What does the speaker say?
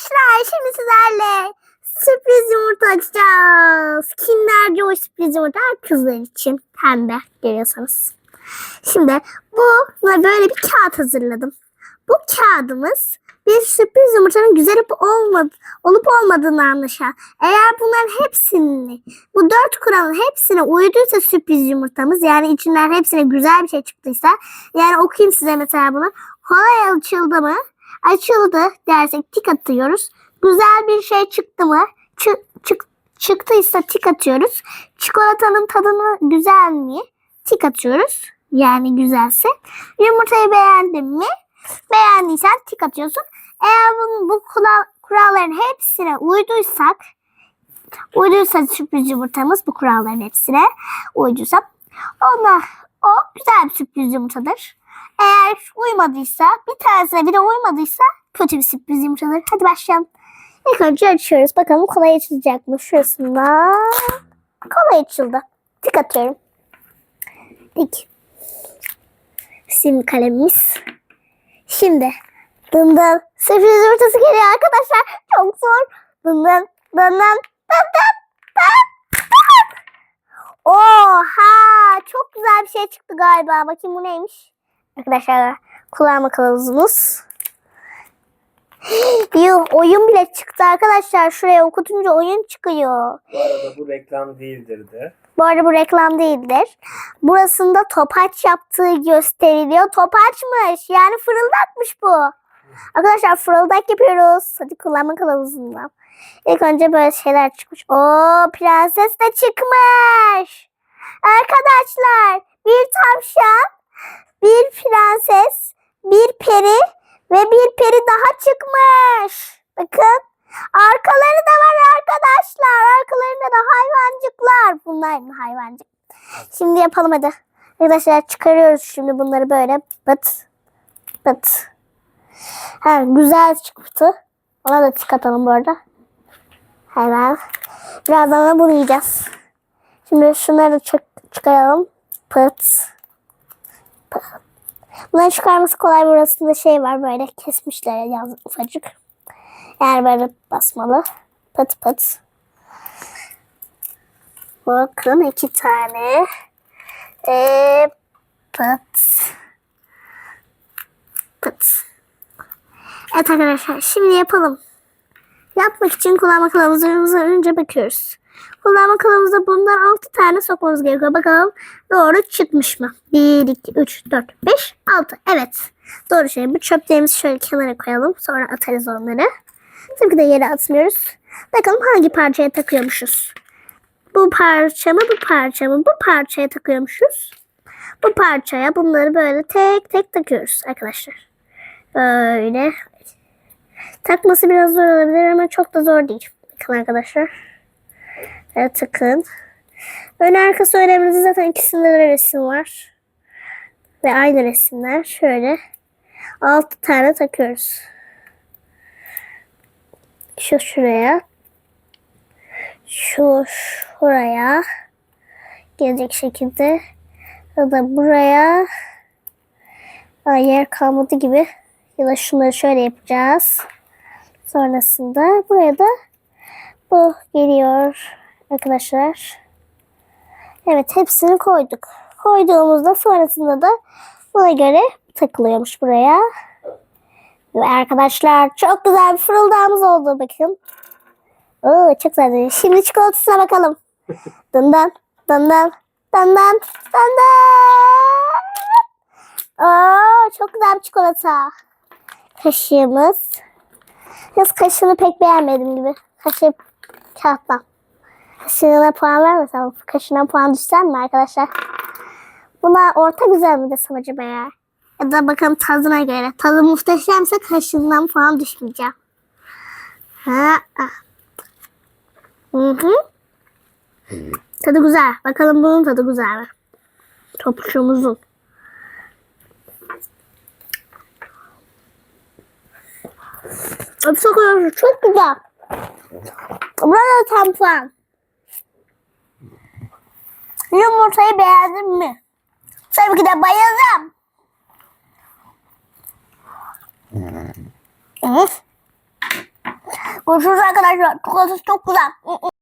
Arkadaşlar şimdi sizlerle sürpriz yumurta açacağız. Kinder Joy sürpriz yumurta kızlar için pembe görüyorsanız. Şimdi bu böyle bir kağıt hazırladım. Bu kağıdımız bir sürpriz yumurtanın güzel olup, olmadı, olup olmadığını anlaşar. Eğer bunların hepsini, bu dört kuralın hepsine uyduysa sürpriz yumurtamız yani içinden hepsine güzel bir şey çıktıysa yani okuyayım size mesela bunu. Kolay açıldı mı? Açıldı dersek tik atıyoruz. Güzel bir şey çıktı mı? Çık, çık, çıktıysa tik atıyoruz. Çikolatanın tadını güzel mi? Tik atıyoruz. Yani güzelse. Yumurtayı beğendin mi? Beğendiysen tik atıyorsun. Eğer bu, bu kural, kuralların hepsine uyduysak uyduysa sürpriz yumurtamız bu kuralların hepsine uyduysa ona o güzel bir sürpriz yumurtadır. Eğer uymadıysa bir tanesine bile uymadıysa kötü bir sürpriz yumurtadır. Hadi başlayalım. İlk önce açıyoruz. Bakalım kolay açılacak mı? Şurasında kolay açıldı. Tık atıyorum. Dik. Sim kalemimiz. Şimdi dındın sürpriz yumurtası geliyor arkadaşlar. Çok zor. Dındın dındın dındın dın dın. Oha çok güzel bir şey çıktı galiba. Bakayım bu neymiş? Arkadaşlar kulağıma kılavuzumuz. Yuh oyun bile çıktı arkadaşlar. Şuraya okutunca oyun çıkıyor. Bu arada bu reklam değildir de. Bu arada bu reklam değildir. Burasında topaç yaptığı gösteriliyor. Topaçmış. Yani fırıldakmış bu. Arkadaşlar fırıldak yapıyoruz. Hadi kullanma kılavuzundan. İlk önce böyle şeyler çıkmış. Oo prenses de çıkmış. Arkadaşlar bir tavşan, bir prenses, bir peri ve bir peri daha çıkmış. Bakın. Arkaları da var arkadaşlar. Arkalarında da hayvancıklar. Bunlar hayvancık. Şimdi yapalım hadi. Arkadaşlar çıkarıyoruz şimdi bunları böyle. Bıt. Bıt. Ha, güzel çıktı. Ona da çıkartalım bu arada. Hemen. Birazdan da bunu yiyeceğiz. Şimdi şunları çık çıkaralım. Pıt. Bunları çıkarması kolay. Burasında şey var böyle kesmişler yaz ufacık. Yani böyle basmalı. Pıt pıt. Bakın iki tane. Ee, pıt. Pıt. Evet arkadaşlar şimdi yapalım. Yapmak için kullanma kılavuzlarımıza önce bakıyoruz. Kullanma kılavuzda bundan 6 tane sokmamız gerekiyor. Bakalım doğru çıkmış mı? 1, 2, 3, 4, 5, 6. Evet. Doğru şey. Bu çöplerimizi şöyle kenara koyalım. Sonra atarız onları. Tabii ki de yere atmıyoruz. Bakalım hangi parçaya takıyormuşuz. Bu parça mı bu parça mı? Bu parçaya takıyormuşuz. Bu parçaya bunları böyle tek tek takıyoruz arkadaşlar. Böyle. Takması biraz zor olabilir ama çok da zor değil. Bakın arkadaşlar. Evet takın. Ön arkası önemli. Zaten ikisinde de resim var. Ve aynı resimler. Şöyle. 6 tane takıyoruz. Şu şuraya. Şu şuraya. Gelecek şekilde. Ya da buraya. Aa, yer kalmadı gibi. Ya da şunları şöyle yapacağız. Sonrasında buraya da bu geliyor arkadaşlar. Evet hepsini koyduk. Koyduğumuzda sonrasında da buna göre takılıyormuş buraya. Ve arkadaşlar çok güzel bir fırıldağımız oldu bakın. Oo, çok güzel. Şimdi çikolatasına bakalım. Dından, dından, dından, dından. Oo, çok güzel bir çikolata. Kaşığımız. Yalnız kaşığını pek beğenmedim gibi. Kaşığı kağıttan. Kaşığına puan vermesem, kaşığına puan düşsem mi arkadaşlar? Buna orta güzel mi desem acaba ya? Ya da bakalım tadına göre. Tadı muhteşemse kaşığından puan düşmeyeceğim. Ha. ah. Hı hı. Tadı güzel. Bakalım bunun tadı güzel mi? Topuşumuzun. Çok. Çok güzel. Burada tam puan. Yumurtayı beğendin mi? Tabii ki de bayıldım. Görüşürüz arkadaşlar. Çikolatası çok güzel.